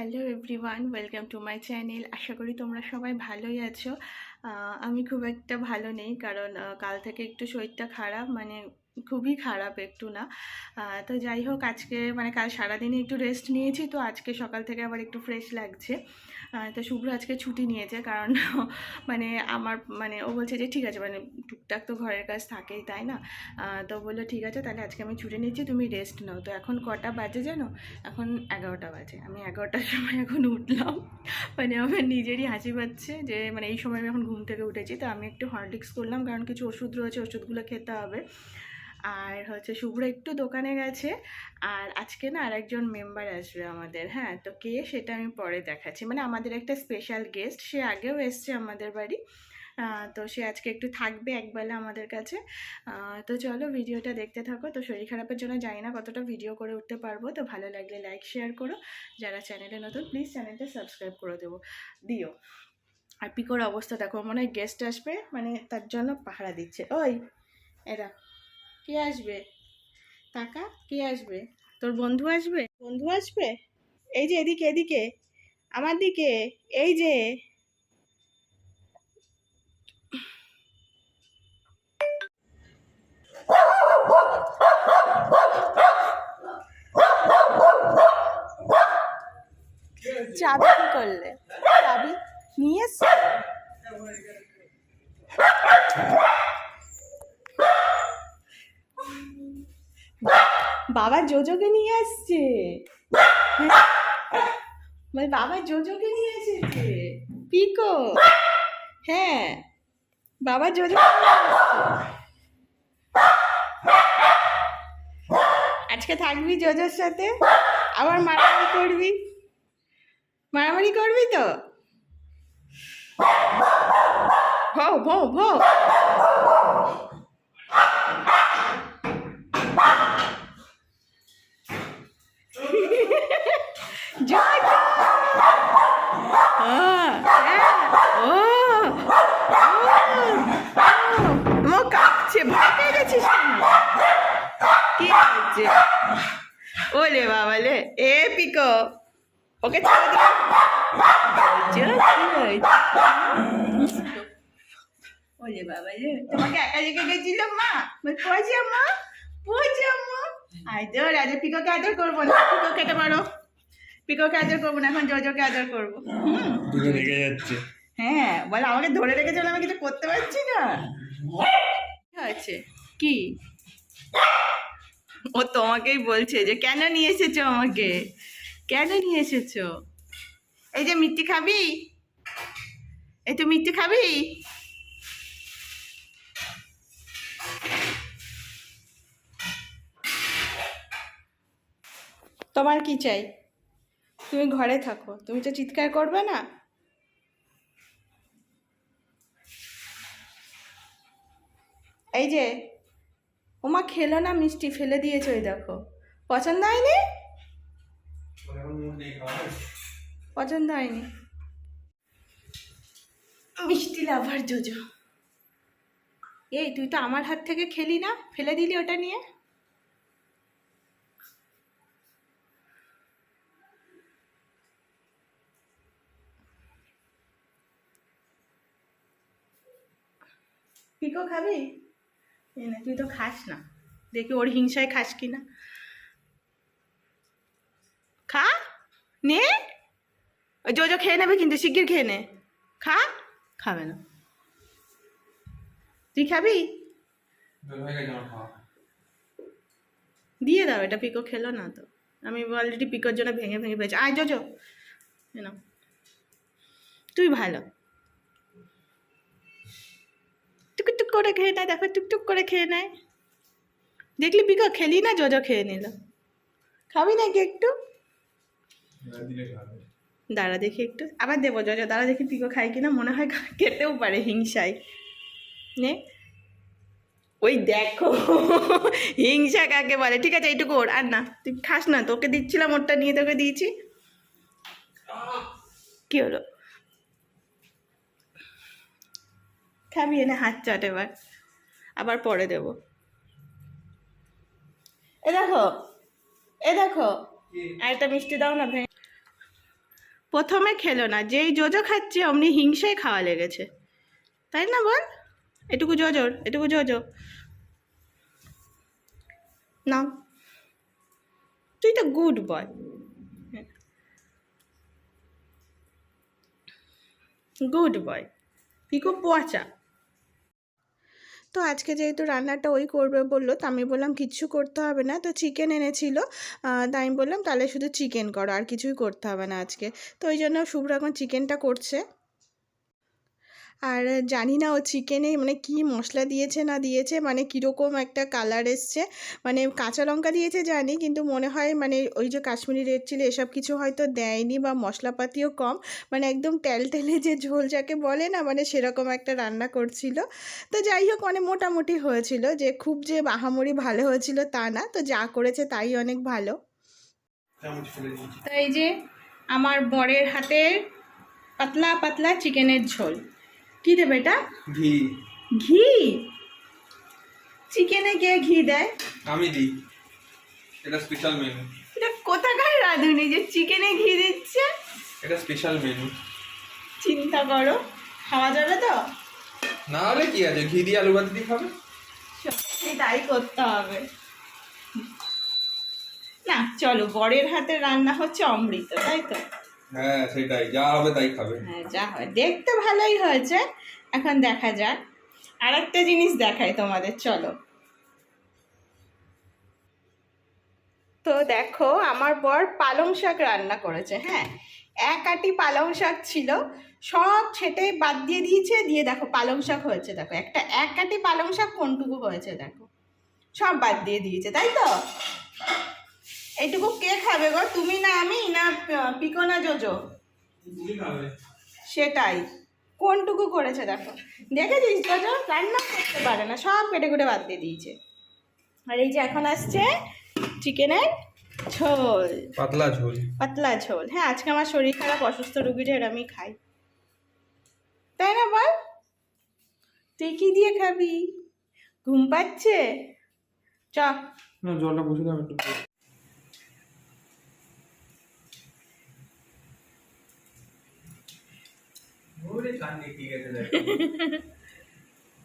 Hello everyone welcome to my channel আশা করি তোমরা সবাই ভালোই আছো। আমি খুব একটা ভালো নেই, কারণ কাল থেকে একটু শরীরটা খারাপ মানে খুবই খারাপ একটু না। তো যাই হোক, আজকে মানে কাল সারাদিনে একটু রেস্ট নিয়েছি, তো আজকে সকাল থেকে আবার একটু ফ্রেশ লাগছে। তো শুভ্র আজকে ছুটি নিয়েছে, কারণ মানে আমার মানে ও বলছে যে, ঠিক আছে মানে টুকটাক তো ঘরের কাজ থাকেই, তাই না? তো বলল, ঠিক আছে, তাহলে আজকে আমি ছুটি নিচ্ছি, তুমি রেস্ট নাও। তো এখন কটা বাজে জানো? এখন এগারোটা বাজে। আমি এগারোটার সময় এখন উঠলাম। মানে আমার নিজেরই হাসি পাচ্ছে যে মানে এই সময় আমি এখন ঘুম থেকে উঠেছি, তো আমি একটু হরলিক্স করলাম, কারণ কিছু ওষুধ রয়েছে, ওষুধগুলো খেতে হবে। আর হচ্ছে শুভ্র একটু দোকানে গেছে। আর আজকে না আর একজন মেম্বার আসবে আমাদের হ্যাঁ? তো কে সেটা আমি পরে দেখাচ্ছি। মানে আমাদের একটা স্পেশাল গেস্ট সে আগেও এসছে আমাদের বাড়ি। তো সে আজকে একটু থাকবে একবেলা আমাদের কাছে। তো চলো ভিডিওটা দেখতে থাকো। তো শরীর খারাপের জন্য জানি না কতটা ভিডিও করে উঠতে পারব। তো ভালো লাগলে লাইক শেয়ার করো। যারা চ্যানেলে নতুন প্লিজ চ্যানেলটা সাবস্ক্রাইব করে দেবো, দিও। আর পিকোর অবস্থা দেখো, মনে হয় গেস্ট আসবে মানে তার জন্য পাহারা দিচ্ছে। ওই, এরা। কে আসবে? টাকা কে আসবে? তোর বন্ধু আসবে? বন্ধু আসবে? এই যে এদিকে এদিকে। আমার দিকে এই যে। চাবি কি করলে? চাবি নিয়ে এসছো? বাবা জোজোকে নিয়ে আসছে। হ্যাঁ? বল বাবা জোজোকে নিয়ে এসেছে পিকো। হ্যাঁ। বাবা জোজো আজকে থাকবি জোজোর সাথে? আবার মারামারি করবি? মারামারি করবি তো? ভো ভো ভো জোজো হ্যাঁ, হ্যাঁ, ও, ও, ও, ও কাঁপছে ভয় পেয়ে গেছিস কেন? কি হচ্ছে ওলে বাবা লে এ পিকো ওকে ছেড়ে দে জোজো, কি হয়েছে? ওলে বাবা লে তোমাকে একা রেখে গেছিল মা পয়সা মা পয়সা মা তো রাজা পিকোকে আদর করব না পিকো কেটে মারো পিকোকে আদর করব না এখন জোজোকে আদর করব যাচ্ছে হ্যাঁ বলে আমাকে ধরে বলে আমি কিছু করতে পারছি না হয়েছে কি ও তোমাকেই বলছে যে কেন নিয়ে এসেছ আমাকে কেন নিয়ে এসেছ? এই যে মিষ্টি খাবি? এই তো মিষ্টি খাবি? তোমার কি চাই? তুমি ঘরে থাকো তুমি তো চিৎকার করবে না? এই যে ওমা খেলো না মিষ্টি ফেলে দিয়েছে ওই দেখো। পছন্দ হয়নি? পছন্দ হয়নি। মিষ্টি লাভার জোজো। এই, তুই তো আমার হাত থেকে খেলি না, ফেলে দিলি ওটা নিয়ে? পিকো খাবি? তুই তো খাস না। দেখি ওর হিংসায় খাস কি না খা নে। ওই জোজো খেয়ে নেবে কিন্তু, শিগগির খেয়ে নে। খা। খাবে না। তুই খাবি? দিয়ে দাও, এটা পিকো খেলো না তো। আমি অলরেডি পিকোর জন্য ভেঙে ভেঙে পেয়েছি। আয় এ নাও। তুই ভালো। টুকটুক করে খেয়ে নেয়, দেখো, টুকটুক করে খেয়ে নেয়। দেখলি পিকো? খেলি না, জোজো খেয়ে নিল। খাবি নাকি একটু? দাঁড়া দেখি একটু। আবার দেবো জজো দাঁড়া দেখি পিকো খাই কিনা। মনে হয় খেতেও পারে হিংসায়। নে। ওই দেখো হিংসা কাকে বলে? ঠিক আছে এইটুকু ওর। আর না তুই খাস না তোকে দিচ্ছিলাম ওরটা নিয়ে তোকে দিয়েছি। কি হলো? খাবি এনে হাত চাট এবার। আবার পরে দেব। এ দেখো এ দেখো। আর একটা মিষ্টি দাও না ভেঙে প্রথমে খেলো না। যেই জোজো খাচ্ছে, অমনি হিংসায় খাওয়া লেগেছে। তাই না বল? এটুকু জোজোর, এটুকু জোজো। না তুই তো গুড বয়। গুড বয়। পিকো পচা তো আজকে যেহেতু রান্নাটা ওই করবে বলল, তো আমি বললাম কিচ্ছু করতে হবে না। তো চিকেন এনেছিল। তাই আমি বললাম তাহলে শুধু চিকেন করো, আর কিছুই করতে হবে না আজকে। তো ওই জন্য শুভ্র এখন চিকেনটা করছে। আর জানি না ও চিকেনে মানে কি মশলা দিয়েছে না দিয়েছে মানে কীরকম একটা কালার এসছে। মানে কাঁচা লঙ্কা দিয়েছে জানি, কিন্তু মনে হয় মানে ওই যে কাশ্মীরি রেড চিলি এসব কিছু হয়তো দেয়নি বা মশলাপাতিও কম। মানে একদম টেলটেলে যে ঝোল যাকে বলে না মানে সেরকম একটা রান্না করছিল। তো যাই হোক মানে মোটামুটি হয়েছিল। যে খুব যে বাহামরি ভালো হয়েছিল তা না, তো যা করেছে তাই অনেক ভালো। চামচ ফেলে দিয়েছি তো এই যে আমার বরের হাতের পাতলা পাতলা চিকেনের ঝোল। কী দেবে এটা? ঘি। ঘি? চিকেনে কে ঘি দেয়? আমি দিই। এটা স্পেশাল মেনু এটা কোথাকার রাঁধুনি যে চিকেনে ঘি দিচ্ছে? এটা স্পেশাল মেনু চিন্তা করো। খাওয়া যাবে তো? না হলে কি আছে? ঘি দিয়ে আলু ভাতে দিয়ে খাবে? সত্যি তাই করতে হবে। না চলো বরের হাতে রান্না হচ্ছে অমৃত তাই তো? হ্যাঁ হয় দেখতে ভালোই হয়েছে। এখন দেখা যাক। আর একটা জিনিস দেখাই তোমাদের, চলো। তো দেখো, আমার বর পালং শাক রান্না করেছে হ্যাঁ? এক আটি পালং শাক ছিল। সব ছেটে বাদ দিয়ে দিয়েছে, দিয়ে দেখো পালং শাক হয়েছে, দেখো। একটা এক আটি পালং শাক কোনটুকু হয়েছে, দেখো। সব বাদ দিয়ে দিয়েছে, তাই তো? এইটুকু কে খাবে গো? তুমি না আমি না পিকো না জোজো? সেটাই। কোনটুকু করেছে দেখো। দেখেছিস জোজো? রান্না করতে পারে না সব কেটে কুটে বাদ দিয়ে দিয়েছে। আর এই যে এখন আসছে চিকেনের ঝোল। পাতলা ঝোল। পাতলা ঝোল। হ্যাঁ আজকে আমার শরীর খারাপ অসুস্থ রুগীদের আমি খাই। তাই না বল? তুই কি দিয়ে খাবি? ঘুম পাচ্ছে? চ। না জলটা বসে দাও একটু ওরে কান্নে কি গেছে দেখো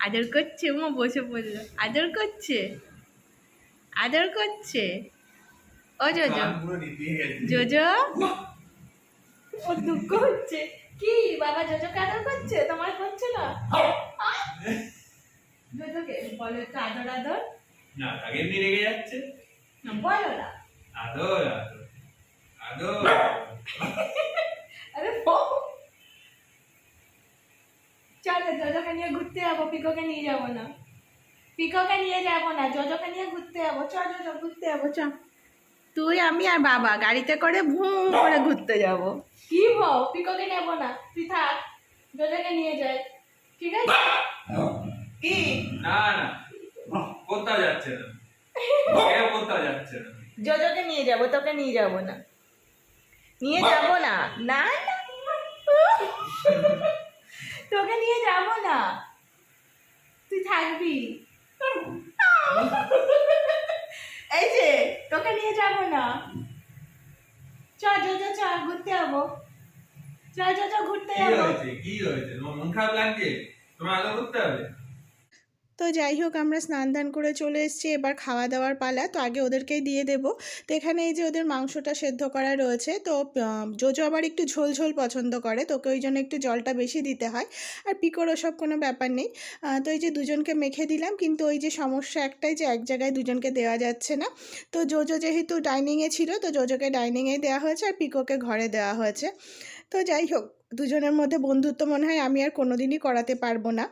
আদর করছে মা বসে পড়ল। আদর করছে? আদর করছে? ও জোজো। জোজো? ও দুঃখ হচ্ছে। কি বাবা জোজোকে আদর করছে? তোমার করছে না? জোজোকে বলো একটু আদর আদর। না আগে এমনি রেগে যাচ্ছে। না বলো না। আদর আদর আদর আরে বল। চলো জোজোকে নিয়ে ঘুরতে যাব পিকোকে নিয়ে যাব না পিকোকে নিয়ে যাব না জোজোকে নিয়ে ঘুরতে যাব চ জোজো ঘুরতে যাব চ তুই আমি আর বাবা গাড়িতে করে ভুম করে ঘুরতে যাব কি ভাও পিকোকে নেব না তুই থাক জোজোকে নিয়ে যাই ঠিক আছে কি না না কোথাও যাচ্ছে না কেউ কোথাও যাচ্ছে না জোজোকে নিয়ে যাব তোকে নিয়ে যাব না নিয়ে যাব না না তোকে নিয়ে যাব না। তুই থাকবি। এই যে তোকে নিয়ে যাব না। চ চ চ চ ঘুরতে যাব। চ চ চ ঘুরতে কি যাব। হয়েছে? কি হয়েছে? মন খারাপ লাগছে? তোমার আলো ঘুরতে হবে? তো যাই হোক, আমরা স্নান দান করে চলে এসেছি। এবার খাওয়া দাওয়ার পালা তো আগে ওদেরকেই দিয়ে দেবো। তো এখানে এই যে ওদের মাংসটা সেদ্ধ করা রয়েছে, তো জোজো আবার একটু ঝোল ঝোল পছন্দ করে, তোকে ওই জন্য একটু জলটা বেশি দিতে হয়। আর পিকোর ওসব কোনো ব্যাপার নেই। তো এই যে দুজনকে মেখে দিলাম, কিন্তু ওই যে সমস্যা একটাই যে এক জায়গায় দুজনকে দেওয়া যাচ্ছে না। তো জোজো যেহেতু ডাইনিংয়ে ছিল, তো জোজোকে ডাইনিংয়ে দেওয়া হয়েছে আর পিকোকে ঘরে দেওয়া হয়েছে। তো যাই হোক, দুজনের মধ্যে বন্ধুত্ব মনে হয় আমি আর কোনোদিনই করাতে পারব না।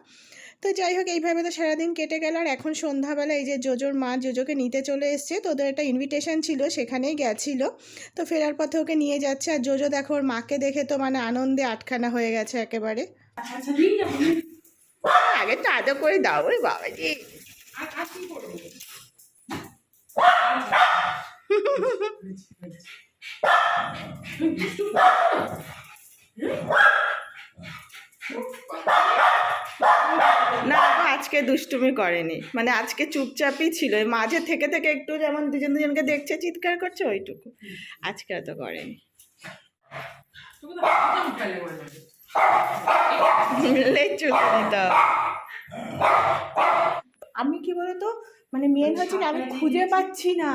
তো যাই হোক, এইভাবে তো সারাদিন কেটে গেল। আর এখন সন্ধ্যাবেলা এই যে জোজোর মা জোজোকে নিতে চলে এসছে, তো ওদের একটা ইনভিটেশন ছিল, সেখানেই গেছিল। তো ফেরার পথে ওকে নিয়ে যাচ্ছে। আর জোজো দেখো, ওর মাকে দেখে তো মানে আনন্দে আটখানা হয়ে গেছে একেবারে। আগে তো আদর করে দাও ওই বাবাজি। না আজকে দুষ্টুমি করেনি। মানে আজকে চুপচাপই ছিল। মাঝে থেকে থেকে একটু যেমন দুজন দুজনকে দেখছে, চিৎকার করছে, ওইটুকু। আজকে অত করেনি। আমি কি বলতো? মানে মেন হচ্ছে আমি খুঁজে পাচ্ছি না।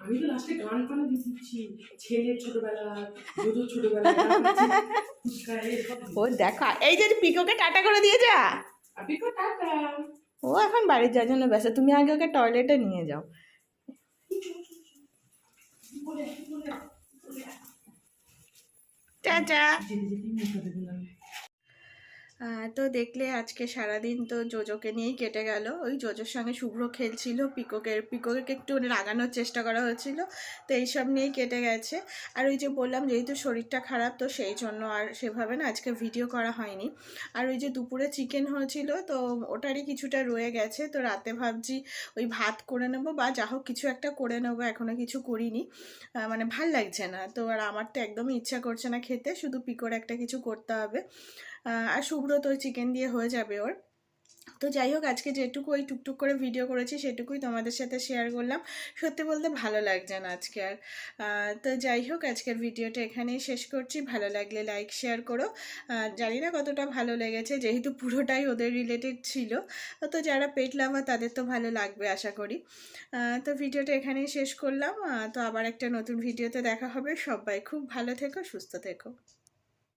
আমি তো লাস্টে গান দিয়ে দিচ্ছি ছেলের ছোটবেলা দুধুর ছোটবেলা ও দেখা এই যে পিকোকে টাটা করে দিয়ে যা তো টাটা। ও এখন বাড়ির যাওয়ার জন্য ব্যস্ত তুমি আগে ওকে টয়লেটে নিয়ে যাও। টাটা। তো দেখলে আজকে সারাদিন তো জোজোকে নিয়েই কেটে গেল। ওই জোজোর সঙ্গে শুভ্র খেলছিল, পিকোকে পিকোকে একটু রাগানোর চেষ্টা করা হচ্ছিল, তো এইসব নিয়েই কেটে গেছে। আর ওই যে বললাম, যেহেতু শরীরটা খারাপ, তো সেই জন্য আর সেভাবে না আজকে ভিডিও করা হয়নি। আর ওই যে দুপুরে চিকেন হয়েছিল, তো ওটারই কিছুটা রয়ে গেছে, তো রাতে ভাবছি ওই ভাত করে নেব বা যা হোক কিছু একটা করে নেব এখনও কিছু করিনি। মানে ভালো লাগছে না, তো আর আমার তো একদমই ইচ্ছা করছে না খেতে, শুধু পিকোর একটা কিছু করতে হবে। আর শুভ্র তো চিকেন দিয়ে হয়ে যাবে ওর। তো যাই হোক, আজকে যেটুকু ওই টুকটুক করে ভিডিও করেছি, সেটুকুই তোমাদের সাথে শেয়ার করলাম। সত্যি বলতে ভালো লাগছে না আজকে আর। তো যাই হোক, আজকের ভিডিওটা এখানেই শেষ করছি। ভালো লাগলে লাইক শেয়ার করো। জানি না কতটা ভালো লেগেছে, যেহেতু পুরোটাই ওদের রিলেটেড ছিল। তো যারা পেট লাভার তাদের তো ভালো লাগবে, আশা করি। তো ভিডিওটা এখানেই শেষ করলাম। তো আবার একটা নতুন ভিডিওতে দেখা হবে। সবাই খুব ভালো থেকো, সুস্থ থেকো।